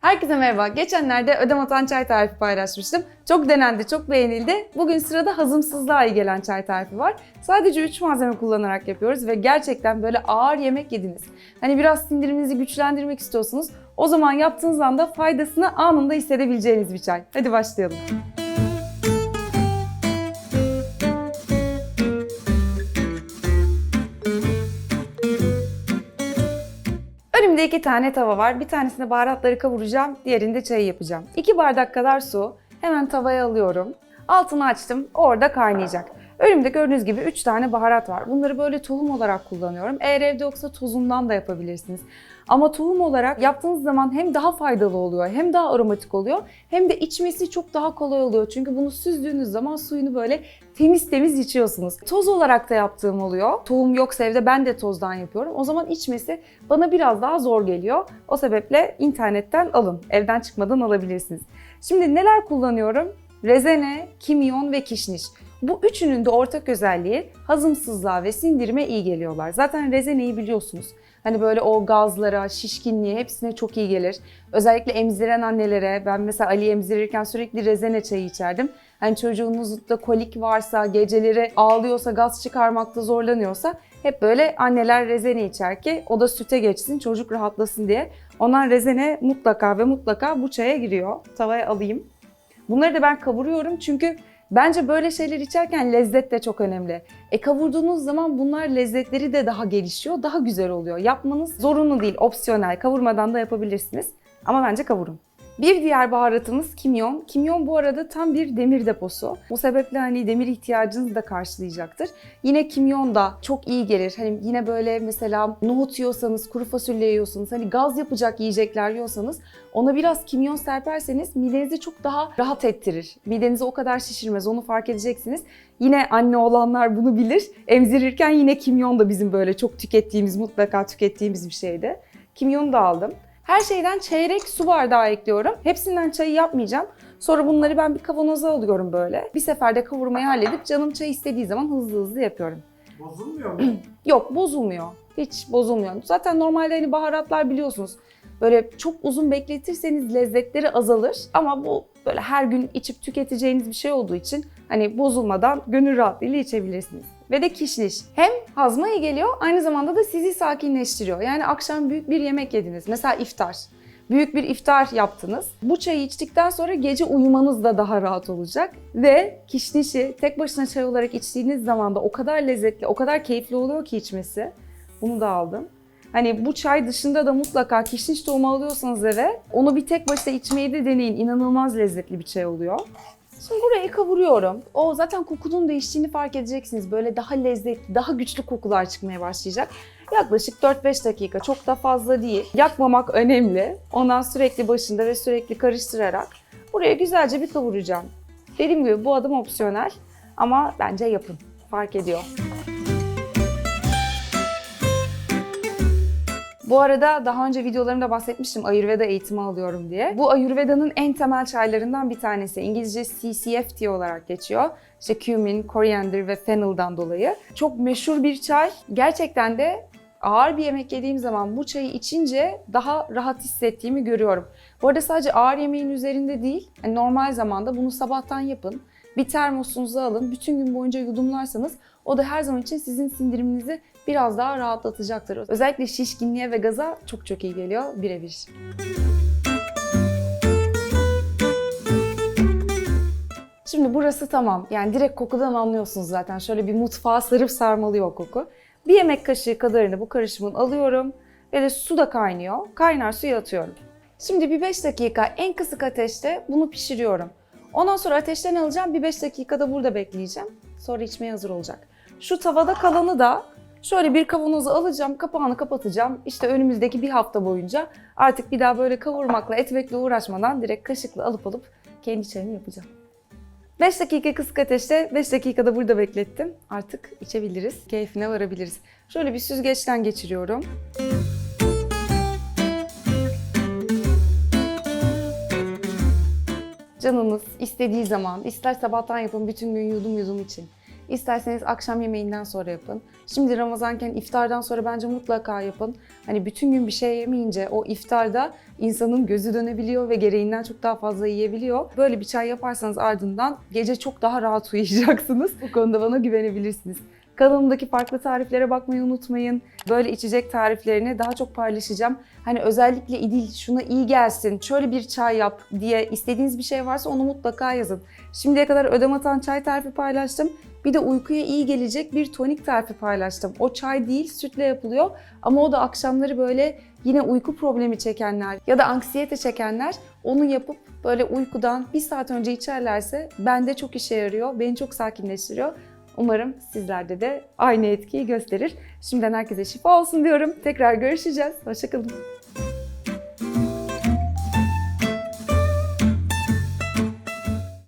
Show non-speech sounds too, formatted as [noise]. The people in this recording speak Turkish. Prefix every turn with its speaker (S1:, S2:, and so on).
S1: Herkese merhaba. Geçenlerde ödem atan çay tarifi paylaşmıştım. Çok denendi, çok beğenildi. Bugün sırada hazımsızlığa iyi gelen çay tarifi var. Sadece 3 malzeme kullanarak yapıyoruz ve gerçekten böyle ağır yemek yediniz. Hani biraz sindiriminizi güçlendirmek istiyorsunuz. O zaman yaptığınız anda faydasını anında hissedebileceğiniz bir çay. Hadi başlayalım. İki tane tava var. Bir tanesinde baharatları kavuracağım, diğerinde çayı yapacağım. İki bardak kadar su. Hemen tavaya alıyorum. Altını açtım, orada kaynayacak. Önümde gördüğünüz gibi 3 tane baharat var. Bunları böyle tohum olarak kullanıyorum. Eğer evde yoksa tozundan da yapabilirsiniz. Ama tohum olarak yaptığınız zaman hem daha faydalı oluyor, hem daha aromatik oluyor, hem de içmesi çok daha kolay oluyor. Çünkü bunu süzdüğünüz zaman suyunu böyle temiz temiz içiyorsunuz. Toz olarak da yaptığım oluyor. Tohum yoksa evde ben de tozdan yapıyorum. O zaman içmesi bana biraz daha zor geliyor. O sebeple internetten alın. Evden çıkmadan alabilirsiniz. Şimdi neler kullanıyorum? Rezene, kimyon ve kişniş. Bu üçünün de ortak özelliği hazımsızlığa ve sindirime iyi geliyorlar. Zaten rezeneyi biliyorsunuz. Hani böyle o gazlara, şişkinliğe hepsine çok iyi gelir. Özellikle emziren annelere, ben mesela Ali emzirirken sürekli rezene çayı içerdim. Hani çocuğunuzda kolik varsa, geceleri ağlıyorsa, gaz çıkarmakta zorlanıyorsa hep böyle anneler rezene içer ki o da süte geçsin, çocuk rahatlasın diye. Ondan rezene mutlaka ve mutlaka bu çaya giriyor. Tavaya alayım. Bunları da ben kavuruyorum çünkü bence böyle şeyler içerken lezzet de çok önemli. E kavurduğunuz zaman bunlar lezzetleri de daha gelişiyor, daha güzel oluyor. Yapmanız zorunlu değil, opsiyonel. Kavurmadan da yapabilirsiniz. Ama bence kavurun. Bir diğer baharatımız kimyon. Kimyon bu arada tam bir demir deposu. Bu sebeple hani demir ihtiyacınızı da karşılayacaktır. Yine kimyon da çok iyi gelir. Hani yine böyle mesela nohut yiyorsanız, kuru fasulye yiyorsanız, hani gaz yapacak yiyecekler yiyorsanız ona biraz kimyon serperseniz midenizi çok daha rahat ettirir. Midenizi o kadar şişirmez, onu fark edeceksiniz. Yine anne olanlar bunu bilir. Emzirirken yine kimyon da bizim böyle çok tükettiğimiz, mutlaka tükettiğimiz bir şeydi. Kimyonu da aldım. Her şeyden çeyrek su bardağı ekliyorum. Hepsinden çayı yapmayacağım. Sonra bunları ben bir kavanoza alıyorum böyle. Bir seferde kavurmayı halledip canım çay istediği zaman hızlı hızlı yapıyorum.
S2: Bozulmuyor mu? [clears throat]
S1: Yok bozulmuyor. Hiç bozulmuyor. Zaten normalde hani baharatlar biliyorsunuz. Böyle çok uzun bekletirseniz lezzetleri azalır. Ama bu böyle her gün içip tüketeceğiniz bir şey olduğu için hani bozulmadan gönül rahatlığıyla içebilirsiniz. Ve de kişniş. Hem hazma iyi geliyor aynı zamanda da sizi sakinleştiriyor. Yani akşam büyük bir yemek yediniz. Mesela iftar. Büyük bir iftar yaptınız. Bu çayı içtikten sonra gece uyumanız da daha rahat olacak. Ve kişnişi tek başına çay olarak içtiğiniz zaman da o kadar lezzetli, o kadar keyifli oluyor ki içmesi. Bunu da aldım. Hani bu çay dışında da mutlaka kişniş tohumu alıyorsanız eve onu bir tek başına içmeyi de deneyin. İnanılmaz lezzetli bir çay oluyor. Şimdi burayı kavuruyorum. O zaten kokunun değiştiğini fark edeceksiniz. Böyle daha lezzetli, daha güçlü kokular çıkmaya başlayacak. Yaklaşık 4-5 dakika çok da fazla değil. Yakmamak önemli. Ondan sürekli başında ve sürekli karıştırarak buraya güzelce bir kavuracağım. Dediğim gibi bu adım opsiyonel ama bence yapın. Fark ediyor. Bu arada daha önce videolarımda bahsetmiştim Ayurveda eğitimi alıyorum diye. Bu Ayurveda'nın en temel çaylarından bir tanesi. İngilizce CCF olarak geçiyor. İşte cumin, coriander ve fennel'dan dolayı. Çok meşhur bir çay. Gerçekten de ağır bir yemek yediğim zaman bu çayı içince daha rahat hissettiğimi görüyorum. Bu arada sadece ağır yemeğin üzerinde değil, hani normal zamanda bunu sabahtan yapın. Bir termosunuza alın, bütün gün boyunca yudumlarsanız o da her zaman için sizin sindiriminizi biraz daha rahatlatacaktır. Özellikle şişkinliğe ve gaza çok çok iyi geliyor birebir. Şimdi burası tamam. Yani direkt kokudan anlıyorsunuz zaten. Şöyle bir mutfağa sarıp sarmalıyor koku. Bir yemek kaşığı kadarını bu karışımın alıyorum ve de su da kaynıyor. Kaynar suya atıyorum. Şimdi bir 5 dakika en kısık ateşte bunu pişiriyorum. Ondan sonra ateşten alacağım. Bir 5 dakikada burada bekleyeceğim. Sonra içmeye hazır olacak. Şu tavada kalanı da şöyle bir kavanoza alacağım, kapağını kapatacağım. İşte önümüzdeki bir hafta boyunca artık bir daha böyle kavurmakla, etmekle uğraşmadan direkt kaşıkla alıp alıp kendi çayımı yapacağım. 5 dakika kısık ateşte, 5 dakikada burada beklettim. Artık içebiliriz, keyfine varabiliriz. Şöyle bir süzgeçten geçiriyorum. Canınız istediği zaman, ister sabahtan yapın bütün gün yudum yudum için. İsterseniz akşam yemeğinden sonra yapın. Şimdi Ramazanken iftardan sonra bence mutlaka yapın. Hani bütün gün bir şey yemeyince o iftarda insanın gözü dönebiliyor ve gereğinden çok daha fazla yiyebiliyor. Böyle bir çay yaparsanız ardından gece çok daha rahat uyuyacaksınız. Bu konuda bana güvenebilirsiniz. Kanalımdaki farklı tariflere bakmayı unutmayın. Böyle içecek tariflerini daha çok paylaşacağım. Hani özellikle İdil şuna iyi gelsin, şöyle bir çay yap diye istediğiniz bir şey varsa onu mutlaka yazın. Şimdiye kadar ödem atan çay tarifi paylaştım. Bir de uykuya iyi gelecek bir tonik tarifi paylaştım. O çay değil, sütle yapılıyor ama o da akşamları böyle yine uyku problemi çekenler ya da anksiyete çekenler onu yapıp böyle uykudan bir saat önce içerlerse bende çok işe yarıyor, beni çok sakinleştiriyor. Umarım sizlerde de aynı etkiyi gösterir. Şimdiden herkese şifa olsun diyorum. Tekrar görüşeceğiz. Hoşçakalın.